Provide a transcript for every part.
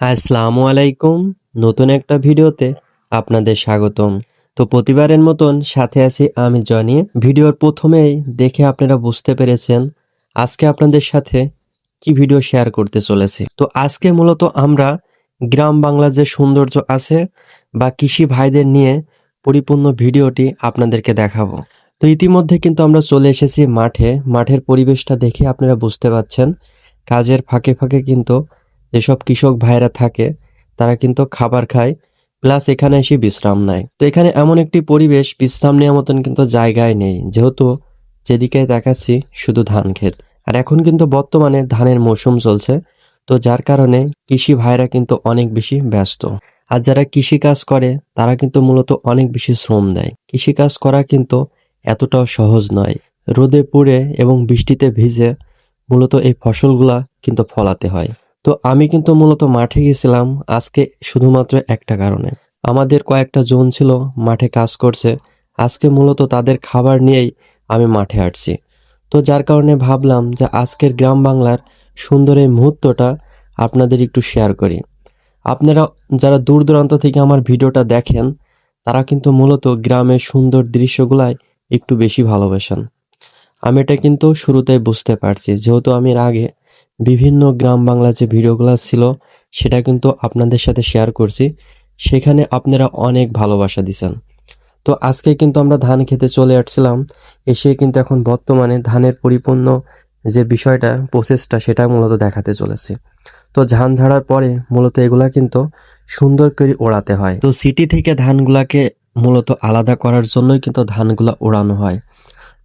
আসসালামু আলাইকুম। নতুন একটা ভিডিওতে আপনাদের স্বাগতম। তো প্রতিবারের মতন সাথে আছি আমি জনি। ভিডিওর প্রথমেই দেখে আপনারা বুঝতে পেরেছেন আজকে আপনাদের সাথে কি ভিডিও শেয়ার করতে চলেছি। তো আজকে মূলত আমরা গ্রাম বাংলার যে সৌন্দর্য আছে বা কৃষি ভাইদের নিয়ে পরিপূর্ণ ভিডিওটি আপনাদেরকে দেখাবো। তো ইতিমধ্যে কিন্তু আমরা চলে এসেছি মাঠে। মাঠের পরিবেশটা দেখে আপনারা বুঝতে পাচ্ছেন কাজের ফাঁকে ফাঁকে কিন্তু যেসব কৃষক ভাইরা থাকে, তারা কিন্তু খাবার খায়, প্লাস এখানে এসে বিশ্রাম নেয়। তো এখানে এমন একটি পরিবেশ, বিশ্রাম নেওয়ার মতন কিন্তু জায়গায় নেই। যেহেতু যেদিকে দেখাচ্ছি, শুধু ধান ক্ষেত। আর এখন কিন্তু বর্তমানে ধানের মৌসুম চলছে, তো যার কারণে কৃষি ভাইরা কিন্তু অনেক বেশি ব্যস্ত। আর যারা কৃষি কাজ করে, তারা কিন্তু মূলত অনেক বেশি শ্রম দেয়। কৃষি কাজ করা কিন্তু এতটাও সহজ নয়। রোদে পুড়ে এবং বৃষ্টিতে ভিজে মূলত এই ফসলগুলা কিন্তু ফলাতে হয়। তো আমি কিন্তু মূলত মাঠে গেছিলাম, আজকে শুধুমাত্র একটা কারণে। আমাদের কয়েকটা জোন ছিল, মাঠে কাজ করছে। আজকে মূলত তাদের খাবার নিয়েই আমি মাঠে আসছি তো যার কারণে ভাবলাম যে আজকের গ্রাম বাংলার সুন্দর এই মুহূর্তটা আপনাদের একটু শেয়ার করি। আপনারা যারা দূর দূরান্ত থেকে আমার ভিডিওটা দেখেন, তারা কিন্তু মূলত গ্রামের সুন্দর দৃশ্যগুলাই একটু বেশি ভালোবাসেন। আমি এটা কিন্তু শুরুতেই বুঝতে পারছি, যেহেতু আমি এর আগে বিভিন্ন গ্রাম বাংলা যে ভিডিও ভিডিওগুলো ছিল, সেটা কিন্তু আপনাদের সাথে শেয়ার করছি। সেখানে আপনারা অনেক ভালোবাসা দিছেন। তো আজকে কিন্তু আমরা ধান খেতে চলে আসছিলাম। এসে কিন্তু এখন বর্তমানে ধানের পরিপূর্ণ যে বিষয়টা প্রসেসটা সেটা মূলত দেখাতে চলেছে। তো ধান ঝাড়ার পরে মূলত এগুলা কিন্তু সুন্দর করে ওড়াতে হয়। তো সিটি থেকে ধানগুলাকে মূলত আলাদা করার জন্যই কিন্তু ধানগুলা ওড়ানো হয়।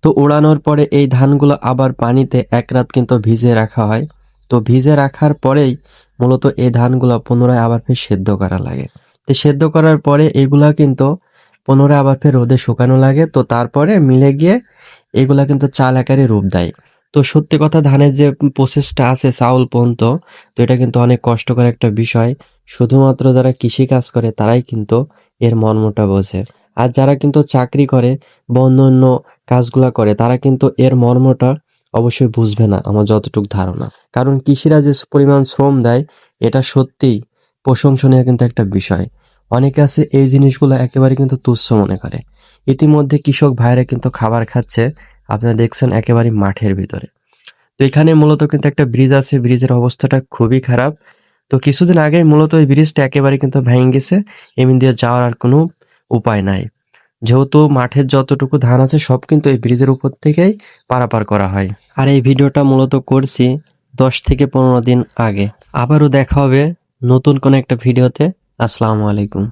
তো ওড়ানোর পরে এই ধানগুলো আবার পানিতে এক রাত কিন্তু ভিজে রাখা হয়। তো ভিজে রাখার পরেই মূলত এই ধানগুলো পুনরায় আবার ফের সেদ্ধ করা লাগে। তো সেদ্ধ করার পরে এগুলা কিন্তু পুনরায় আবার ফের রোদে শুকানো লাগে। তো তারপরে মিলে গিয়ে এগুলা কিন্তু চাল আকারে রূপ দেয়। তো সত্যি কথা ধানের যে প্রসেসটা আছে, চাউল পর্যন্ত, তো এটা কিন্তু অনেক কষ্টকর একটা বিষয়। শুধুমাত্র যারা কৃষি কাজ করে, তারাই কিন্তু এর মর্মটা বোঝে। আর যারা কিন্তু চাকরি করে বা অন্য অন্য কাজগুলা করে, তারা কিন্তু এর মর্মটা অবশ্যই বুঝবে না আমার যতটুকু ধারণা। কারণ কৃষিরা যে পরিমাণ শ্রম দেয়, এটা সত্যিই প্রশংসনীয় কিন্তু একটা বিষয়। অনেকে আছে এই জিনিসগুলো একেবারে কিন্তু তুচ্ছ মনে করে। ইতিমধ্যে কৃষক ভাইরা কিন্তু খাবার খাচ্ছে, আপনারা দেখছেন একেবারে মাঠের ভিতরে। তো এখানে মূলত কিন্তু একটা ব্রিজ আছে, ব্রিজের অবস্থাটা খুবই খারাপ। তো কিছুদিন আগে মূলত এই ব্রিজটা একেবারে কিন্তু ভেঙে গেছে, এমনি দিয়ে যাওয়ার আর কোনো উপায় নাই। যেহেতু মাঠের যতটুকু ধান আছে সব কিন্তু এই ব্রিজের উপর থেকেই পারাপার করা হয়। আর এই ভিডিওটা মূলত করছি দশ থেকে পনেরো দিন আগে। আবারও দেখা হবে নতুন কোনো একটা ভিডিওতে। আসসালামু আলাইকুম।